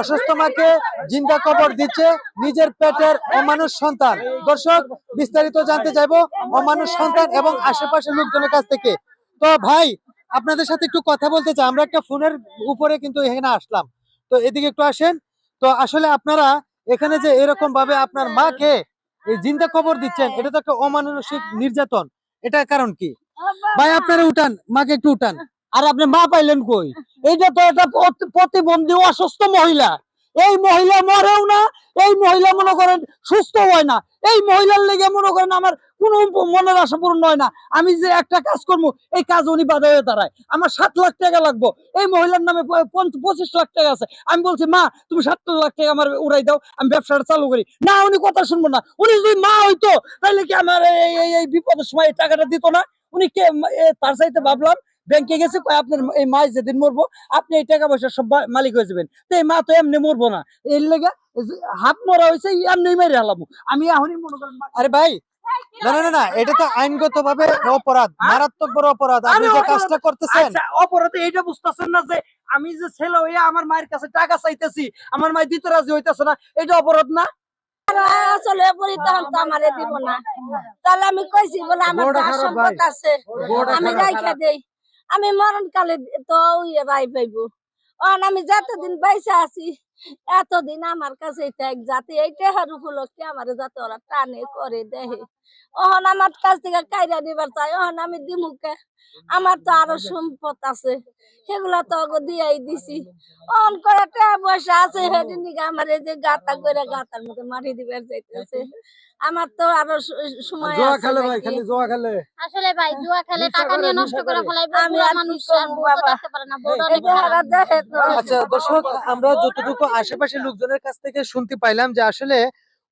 অসুস্থ মাকে জিন্দা কবর দিচ্ছে, নিজের পেটের অমানুষ সন্তান। দর্শক, বিস্তারিত জানতে চাইব, অমানুষ সন্তান এবং আশেপাশের লোকজনের কাছ থেকে। তো ভাই, আপনাদের সাথে একটু কথা বলতে চাই। আমরা একটা ফোনের উপরে কিন্তু এখানে আসলাম। তো এদিকে একটু আসেন। তো আসলে আপনারা এখানে যে এরকম ভাবে আপনার মাকে জিন্দা কবর দিচ্ছেন, এটা তো একটা অমানসিক নির্যাতন। এটার কারণ কি? ভাই, আপনারা উঠান, মাকে একটু উঠান। আর আপনি মা পাইলেন কই? এইটা তো একটা প্রতিবন্ধী অসুস্থ মহিলা, এই মহিলা মরেও না, এই মহিলা মনে করেন সুস্থ হয় না, এই মহিলার লেগে মনে করেন আমার কোনো মনের আশা পূরণ হয় না, আমি যে একটা কাজ করব, এই কাজ উনি বাধা হয়ে দাঁড়ায়, আমার সাত লাখ টাকা লাগবো, এই মহিলার নামে পঁচিশ লাখ টাকা আছে, আমি বলছি, মা, তুমি সাত লাখ টাকা আমার উড়াই দাও, আমি ব্যবসাটা চালু করি। না, উনি কথা শুনব না, উনি যদি মা হইতো তাহলে কি আমার এই বিপদের সময় এই টাকাটা দিত না? উনি কে তার চাইতে ভাবলাম ব্যাংকে গেছে কয় আপনার এই মা যেদিন মরবো আপনি এই টাকা পয়সা সব মালিক হয়ে যাবেন। তো এই মা তো এমনি মরবো না। এর লেগে হাত মরা হয়েছে এমনি মেরে হালাবো আমি এখনই মনে করেন আরে ভাই না না না না এটা তো আইনগত ভাবে অপরাধ মারাত্মক বড় অপরাধ। আপনি যে কাজটা করতেছেন আচ্ছা বুঝতেছেন না যে আমি যে ছেলে হইয়া আমার মায়ের কাছে টাকা চাইতেছি আমার মায়ের দিতে রাজি হইতেছে না এটা অপরাধ না? আসলে পরি তখন তো আমারে দিব না। তাহলে আমি কইছি বলে আমার বড়টা যা খারাপ সম্পদ আছে। আমি রাইখা দেই। আমি মরণ কালে তো ইয়ে ভাই পাইব। অন আমি যতদিন বাইসা আছি এতদিন আমার কাছে থাক যাতে এই টেহার উপলক্ষে আমার যাতে ওরা টানে করে দেহে অহন আমার কাছ থেকে কাইরা নিবার চাই অহন আমি দিমুকে আমার তো আরও সম্পদ আছে সেগুলা তো অগো দিয়াই দিছি অন করে টাকা পয়সা আছে সেদিন দিকে আমার এই যে গাতা করে গাতার মধ্যে মারি দিবার যাইতেছে আমার তো আরও সময় জোয়া খেলে ভাই খালি জোয়া খেলে আসলে ভাই জুয়া খেলে টাকা নিয়ে নষ্ট করে। ফেলাইবে আমি আর মানুষ? দেখতে পারে না অনেক। আচ্ছা দর্শক আমরা যতটুকু আশেপাশের লোকজনের কাছ থেকে শুনতে পাইলাম যে আসলে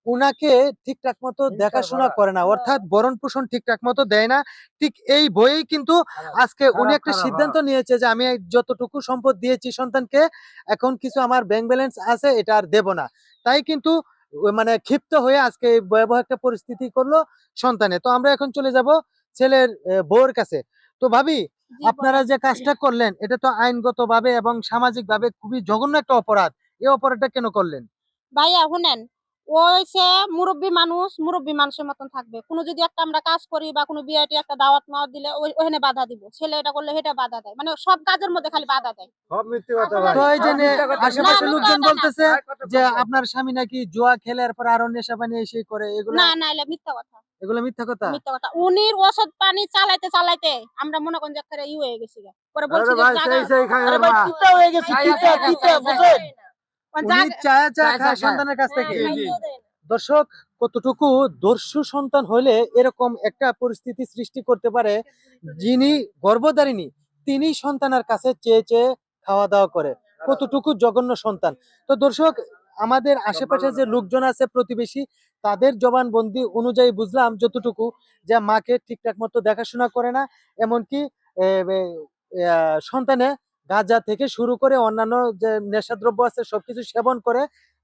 উনাকে ঠিকঠাক মতো দেখাশোনা করে না। অর্থাৎ বরণ পোষণ ঠিকঠাক মতো দেয় না। ঠিক এই বইয়েই কিন্তু আজকে উনি একটা সিদ্ধান্ত নিয়েছে যে আমি যতটুকু সম্পদ দিয়েছি সন্তানকে এখন কিছু আমার ব্যাংক ব্যালেন্স আছে এটা আর দেব না। তাই কিন্তু মানে ক্ষিপ্ত হয়ে আজকে ভয়াবহ একটা পরিস্থিতি করল সন্তানে তো আমরা এখন চলে যাব ছেলের আহ, বউয়ের কাছে। তো ভাবি আপনারা যে কাজটা করলেন এটা তো আইনগত ভাবে এবং সামাজিক ভাবে খুবই জঘন্য একটা অপরাধ। এই অপরাধটা কেন করলেন? ভাইয়া শুনেন ওই সে মুরব্বী মানুষ মুরব্বী মানুষের মতন থাকবে। কোনো যদি একটা আমরা কাজ করি বা কোনো বিআইটি একটা দাওয়াত মাওয়াত দিলে ওই ওখানে বাধা দিব। ছেলে এটা করলে সেটা বাধা দেয়। মানে সব কাজের মধ্যে খালি বাধা দেয়। সব মিথ্যে কথা তো এই যে লোকজন। বলতেছে যে আপনার স্বামী নাকি জুয়া খেলে এরপর আরও নেশা পানি এসে করে এগুলো না না এলে মিথ্যা কথা। এগুলো মিথ্যা কথা? মিথ্যা কথা। উনির ওষুধ পানি চালাইতে চালাইতে আমরা মনে করেন যে একটা ই হয়ে গেছি। পরে বলছি যে চিন্তা হয়ে গেছে বুঝেন উনি চায়া চা খায় খায়। সন্তানের কাছ থেকে জি, জি। দর্শক কতটুকু দর্শু সন্তান হলে এরকম একটা পরিস্থিতি সৃষ্টি করতে পারে যিনি গর্ভধারিণী তিনি সন্তানের কাছে চেয়ে চেয়ে খাওয়া দাওয়া করে কতটুকু জঘন্য সন্তান তো দর্শক আমাদের আশেপাশে যে লোকজন আছে প্রতিবেশী তাদের জবানবন্দি অনুযায়ী বুঝলাম যতটুকু যে মাকে ঠিকঠাক মতো দেখাশোনা করে না এমনকি সন্তানে গাঁজা থেকে শুরু করে অন্যান্য যে নেশাদ্রব্য আছে সবকিছু সেবন করে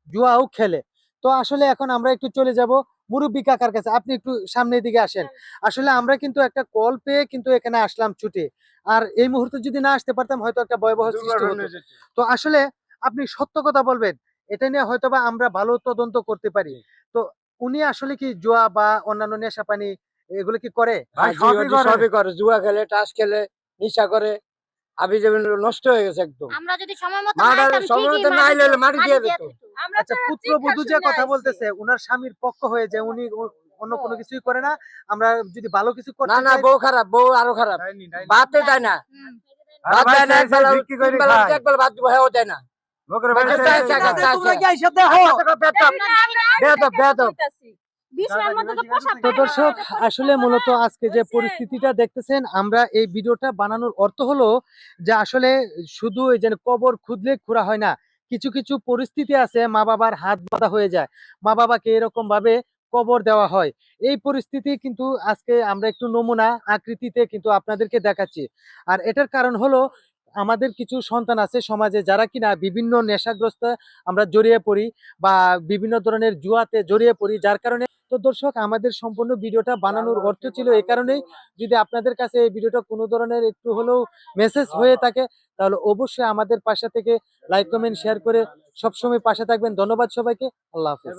জুয়াও খেলে। তো আসলে এখন আমরা একটু চলে যাব মুরব্বী কাকার কাছে। আপনি একটু সামনের দিকে আসেন। আসলে আমরা কিন্তু একটা কল পেয়ে কিন্তু এখানে আসলাম ছুটে। আর এই মুহূর্তে যদি না আসতে পারতাম হয়তো একটা ভয়াবহ সৃষ্টি হতো। তো আসলে আপনি সত্য কথা বলবেন এটা নিয়ে হয়তো বা আমরা ভালো তদন্ত করতে পারি। তো উনি আসলে কি জুয়া বা অন্যান্য নেশা পানি এগুলো কি করে? সবই করে। জুয়া খেলে টাস খেলে নিশা করে আবি যেমন নষ্ট হয়ে গেছে একদম। আমরা যদি সময় মতো মাটা না আইতাম, সময় মতো না আইলে মাটি দিয়ে দিত। দিত। আচ্ছা পুত্রবধূ যে কথা বলতেছে উনার স্বামীর পক্ষ হয়ে যে উনি অন্য কোনো কিছুই করে না আমরা যদি ভালো কিছু না না চাই বউ খারাপ বউ আরও খারাপ। ভাতে দেয় না। ভাই, দেয় না। করে। একবেলা ভাত দিব হ্যাঁ দেয় না। লোকের তো পোষা তো পায় না। দর্শক আসলে মূলত আজকে যে পরিস্থিতিটা দেখতেছেন আমরা এই ভিডিওটা বানানোর অর্থ হলো যে আসলে শুধু এই যে কবর খুদলে খুঁড়া হয় না কিছু কিছু পরিস্থিতি আছে মা বাবার হাত বাঁধা হয়ে যায়। মা বাবাকে এরকম ভাবে কবর দেওয়া হয়। এই পরিস্থিতি কিন্তু আজকে আমরা একটু নমুনা আকৃতিতে কিন্তু আপনাদেরকে দেখাচ্ছি। আর এটার কারণ হলো আমাদের কিছু সন্তান আছে সমাজে যারা কিনা বিভিন্ন নেশাগ্রস্ত আমরা জড়িয়ে পড়ি বা বিভিন্ন ধরনের জুয়াতে জড়িয়ে পড়ি যার কারণে তো দর্শক আমাদের সম্পূর্ণ ভিডিওটা বানানোর অর্থ ছিল এই কারণেই যদি আপনাদের কাছে এই ভিডিওটা কোনো ধরনের একটু হলেও মেসেজ হয়ে। থাকে তাহলে অবশ্যই আমাদের পাশা থেকে লাইক কমেন্ট শেয়ার করে সবসময় পাশে থাকবেন। ধন্যবাদ সবাইকে। আল্লাহ হাফেজ।